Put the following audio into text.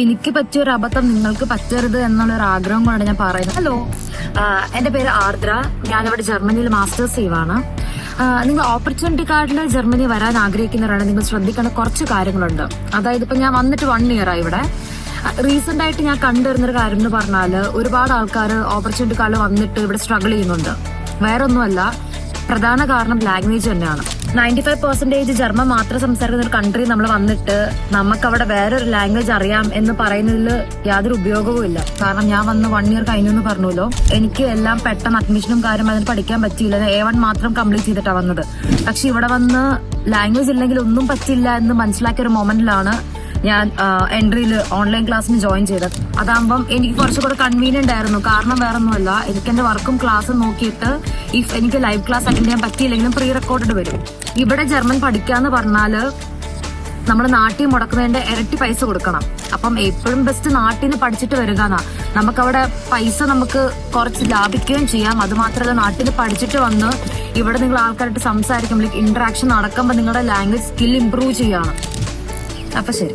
എനിക്ക് പറ്റിയ ഒരു അബദ്ധം നിങ്ങൾക്ക് പറ്റരുത് എന്നുള്ള ഒരു ആഗ്രഹം കൊണ്ടാണ് ഞാൻ പറയുന്നത്. ഹലോ എന്റെ പേര് ആർദ്ര. ഞാനിവിടെ ജർമ്മനിയിൽ മാസ്റ്റേഴ്സ് ചെയ്യുവാണ് നിങ്ങൾ ഓപ്പർച്യൂണിറ്റി കാർഡിൽ ജർമ്മനി വരാൻ ആഗ്രഹിക്കുന്നവരാണ്. നിങ്ങൾ ശ്രദ്ധിക്കേണ്ട കുറച്ച് കാര്യങ്ങളുണ്ട്. അതായത് ഇപ്പൊ ഞാൻ വന്നിട്ട് വൺ ഇയർ ആയി ഇവിടെ. റീസെന്റ് ആയിട്ട് ഞാൻ കണ്ടുവരുന്നൊരു കാര്യം എന്ന് പറഞ്ഞാൽ ഒരുപാട് ആൾക്കാർ ഓപ്പർച്യൂണിറ്റി കാർഡിൽ വന്നിട്ട് ഇവിടെ സ്ട്രഗിൾ ചെയ്യുന്നുണ്ട്. വേറെ ഒന്നുമല്ല പ്രധാന കാരണം ലാംഗ്വേജ് തന്നെയാണ്. നയന്റി ഫൈവ് പെർസെന്റേജ് ജർമ്മൻ മാത്രം സംസാരിക്കുന്ന ഒരു കൺട്രി നമ്മൾ വന്നിട്ട് നമുക്ക് അവിടെ വേറൊരു ലാംഗ്വേജ് അറിയാം എന്ന് പറയുന്നതിൽ യാതൊരു ഉപയോഗവും ഇല്ല. കാരണം ഞാൻ വന്ന് വൺ ഇയർ കഴിഞ്ഞു എന്ന് പറഞ്ഞല്ലോ എനിക്ക് എല്ലാം പെട്ടെന്ന് അഡ്മിഷനും കാര്യം അതിന് പഠിക്കാൻ പറ്റിയില്ല. എ വൺ മാത്രം കംപ്ലീറ്റ് ചെയ്തിട്ടാണ് വന്നത്. പക്ഷെ ഇവിടെ വന്ന് ലാംഗ്വേജ് ഇല്ലെങ്കിൽ ഒന്നും പറ്റില്ല എന്ന് മനസ്സിലാക്കിയ ഒരു മൊമെന്റിലാണ് ഞാൻ എൻട്രിയിൽ ഓൺലൈൻ ക്ലാസ്സിന് ജോയിൻ ചെയ്തത്. അതാകുമ്പം എനിക്ക് കുറച്ചുകൂടെ കൺവീനിയന്റ് ആയിരുന്നു. കാരണം വേറെ ഒന്നുമല്ല എനിക്ക് എന്റെ വർക്കും ക്ലാസ്സും നോക്കിയിട്ട് ഇഫ് എനിക്ക് ലൈവ് ക്ലാസ് അറ്റൻഡ് ചെയ്യാൻ പറ്റിയില്ലെങ്കിലും പ്രീ റെക്കോർഡ് വരും. ഇവിടെ ജർമ്മൻ പഠിക്കാന്ന് പറഞ്ഞാൽ നമ്മൾ നാട്ടിൽ മുടക്കുന്നതിന്റെ ഇരട്ടി പൈസ കൊടുക്കണം. അപ്പം എപ്പോഴും ബെസ്റ്റ് നാട്ടിൽ നിന്ന് പഠിച്ചിട്ട് വരിക എന്നാ. നമുക്കവിടെ പൈസ നമുക്ക് കുറച്ച് ലാഭിക്കുകയും ചെയ്യാം. അത് മാത്രമല്ല നാട്ടിൽ പഠിച്ചിട്ട് വന്ന് ഇവിടെ നിങ്ങൾ ആൾക്കാരായിട്ട് സംസാരിക്കുമ്പോൾ ഇന്ററാക്ഷൻ നടക്കുമ്പോൾ നിങ്ങളുടെ ലാംഗ്വേജ് സ്കിൽ ഇമ്പ്രൂവ് ചെയ്യാണ് അപ്പൊ ശരി.